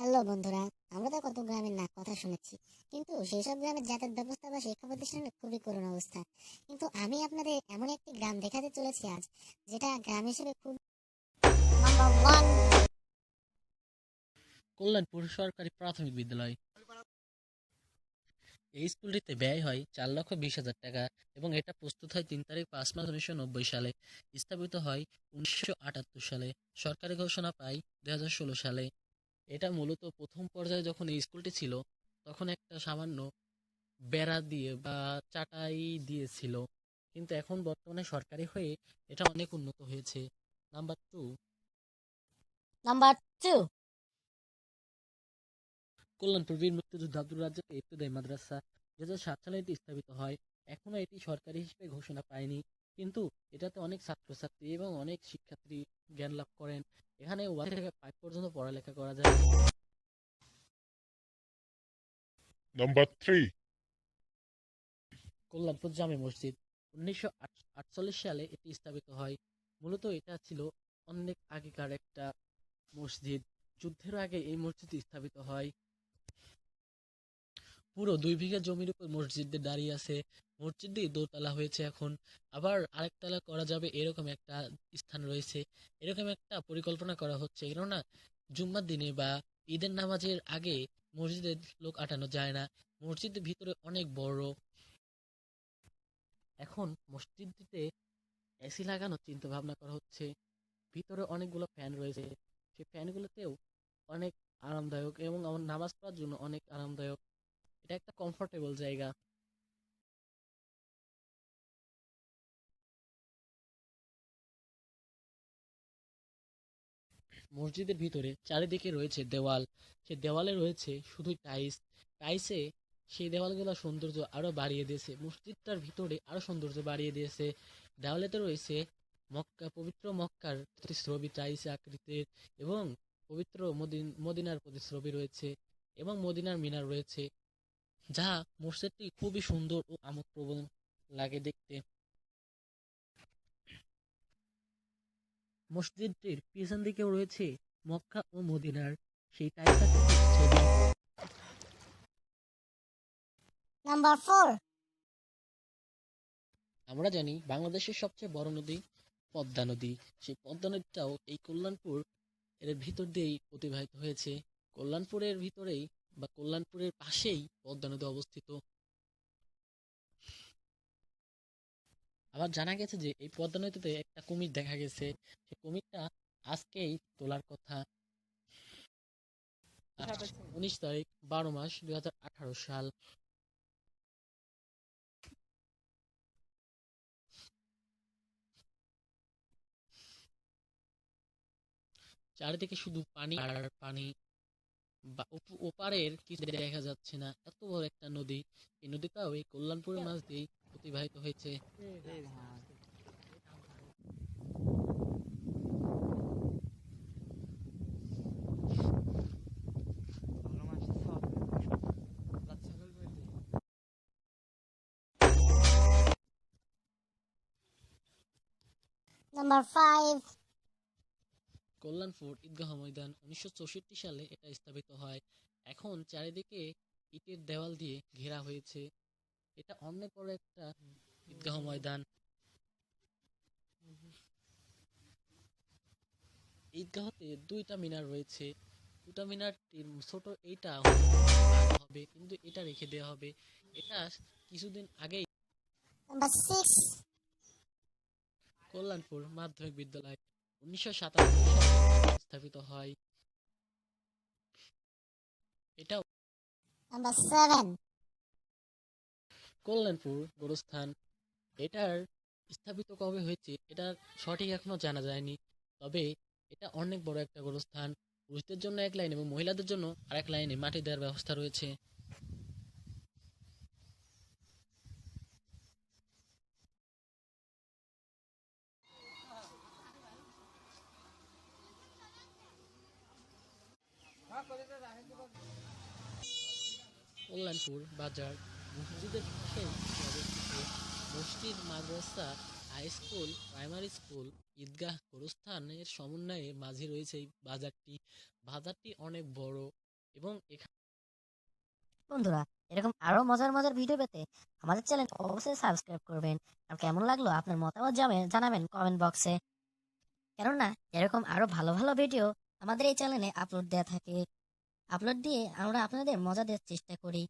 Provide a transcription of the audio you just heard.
Hello বন্ধুরা, আমরা তো কত গ্রামের না, কথা শুনেছি। কিন্তু সেই সব গ্রামের যাতায়াত ব্যবস্থা বা শিক্ষা প্রতিষ্ঠানের খুবই করুণ অবস্থা। কিন্তু আমি আপনাদের এমন একটি গ্রাম দেখাতে চলেছি আজ, যেটা গ্রাম হিসেবে খুব কল্যাণপুর সরকারি প্রাথমিক বিদ্যালয়। এই স্কুলটিতে ব্যয় হয় চার লক্ষ বিশ হাজার টাকা এবং এটা প্রস্তুত হয় তিন তারিখ পাঁচ মাস উনিশশো নব্বই সালে, স্থাপিত হয় উনিশশো আটাত্তর সালে। সরকারি ঘোষণা পায় দুই হাজার ষোলো সালে। এটা মূলত প্রথম পর্যায়ে যখন এই স্কুলটি ছিল তখন একটা সামান্য বেড়া দিয়ে বা চাটাই দিয়েছিল। কিন্তু এখন বর্তমানে সরকারি হয়ে এটা অনেক উন্নত হয়েছে। Number two number two Kalyanpur বীর মুক্তিযোদ্ধা আব্দুল রাজ্জাক ইবতদায়ী মাদ্রাসা দু হাজার সাত সালে এটি স্থাপিত হয়। এখনও এটি সরকারি হিসেবে ঘোষণা পায়নি। কিন্তু এটাতে অনেক ছাত্রছাত্রী এবং অনেক শিক্ষার্থী জ্ঞান লাভ করেন। এখানে ওয়ান থেকে ফাইভ পর্যন্ত পড়ালেখা করা যায়। Number three, কল্যাণপুর জামে মসজিদ। উনিশশো আটচল্লিশ সালে এটি স্থাপিত হয়। মূলত এটা ছিল অনেক আগেকার একটা মসজিদ। যুদ্ধের আগে এই মসজিদ স্থাপিত হয়। পুরো দুই বিঘা জমির উপর মসজিদে দাঁড়িয়ে আছে। মসজিদটি দোতলা হয়েছে এখন। আবার আরেকতলা করা যাবে এরকম একটা স্থান রয়েছে। এরকম একটা পরিকল্পনা করা হচ্ছে। কেননা জুম্মার দিনে বা ঈদের নামাজের আগে মসজিদে লোক আটানো যায় না। মসজিদের ভিতরে অনেক বড়। এখন মসজিদটিতে এসি লাগানোর চিন্তা ভাবনা করা হচ্ছে। ভিতরে অনেকগুলো ফ্যান রয়েছে। সেই ফ্যানগুলোতেও অনেক আরামদায়ক এবং আমার নামাজ পড়ার জন্য অনেক আরামদায়ক। এটা একটা কমফোর্টেবল জায়গা। মসজিদের ভিতরে চারিদিকে রয়েছে দেওয়াল। সে দেওয়ালে রয়েছে শুধু টাইলস। টাইসে সেই দেওয়ালগুলো সৌন্দর্য আরও বাড়িয়ে দিয়েছে। মসজিদটার ভিতরে আরও সৌন্দর্য বাড়িয়ে দিয়েছে। দেওয়ালেতে রয়েছে মক্কা, পবিত্র মক্কার প্রতিচ্ছবি, টাইলস আকৃতির এবং পবিত্র মদিন- মদিনার প্রতিশ্রবি রয়েছে এবং মদিনার মিনার রয়েছে, যা মসজিদটি খুবই সুন্দর ও আমোদপ্রবণ লাগে দেখতে। মসজিদটির পিছন দিকেও রয়েছে মক্কা ও মদিনার সেই আকৃতির ছবি। নাম্বার আমরা জানি বাংলাদেশের সবচেয়ে বড় নদী পদ্মা নদী। সেই পদ্মা নদীটাও এই কল্যাণপুর এর ভিতর দিয়েই অতিবাহিত হয়েছে। কল্যাণপুরের ভিতরেই বা কল্যাণপুরের পাশেই পদ্মা নদী অবস্থিত। আবার জানা গেছে যে এই পদ্মা নদীতে একটা কুমির দেখা গেছে। সেই কুমিরটা আজকেই তোলার কথা। উনিশ তারিখ বারো মাস দুই আঠারো সাল। চারিদিকে শুধু পানি আর পানি। বা ওপারের কিছু দেখা যাচ্ছে না। এত বড় একটা নদী। এই নদীটাও এই কল্যাণপুরের মাছ দিয়েই অতিবাহিত হয়েছে। নাম্বার কল্যাণপুর ঈদগাহ ময়দান উনিশশো চৌষট্টি সালে এটা স্থাপিত হয়। এখন চারিদিকে ইটের দেওয়াল দিয়ে ঘেরা হয়েছে। এটা অনেক বড় একটা ঈদগাহ ময়দান। ঈদগাহতে দুইটা মিনার রয়েছে। দুটা মিনারটির ছোট এইটা হবে কিন্তু এটা রেখে দেওয়া হবে। এটা কিছুদিন আগেই কল্যাণপুর মাধ্যমিক বিদ্যালয় উনিশশো সাতানব্বই স্থাপিত হয়। এটাও কল্যাণপুর গোরস্থান, এটার স্থাপিত কবে হয়েছে এটা সঠিক এখনও জানা যায়নি। তবে এটা অনেক বড় একটা গোরস্থান। পুরুষদের জন্য এক লাইন এবং মহিলাদের জন্য আরেক লাইনে মাটি দেওয়ার ব্যবস্থা রয়েছে। কল্যাণপুর বাজার। মসজিদের অবস্থিত মসজিদ, মাদ্রাসা হাই স্কুল প্রাইমারি স্কুল ঈদগাহ গোরস্থানের সমন্বয়ে মাঝে রয়েছে এই বাজারটি। বাজারটি অনেক বড় এবং এখানে বন্ধুরা, এরকম আরও মজার মজার ভিডিও পেতে আমাদের চ্যানেল অবশ্যই সাবস্ক্রাইব করবেন। আর কেমন লাগল আপনার মতামত জানাবেন কমেন্ট বক্সে কেননা, এরকম আরও ভালো ভালো ভিডিও আমাদের এই চ্যানেলে আপলোড দেওয়া থাকে। আপলোড দিয়ে আমরা আপনাদের মজা দেওয়ার চেষ্টা করি।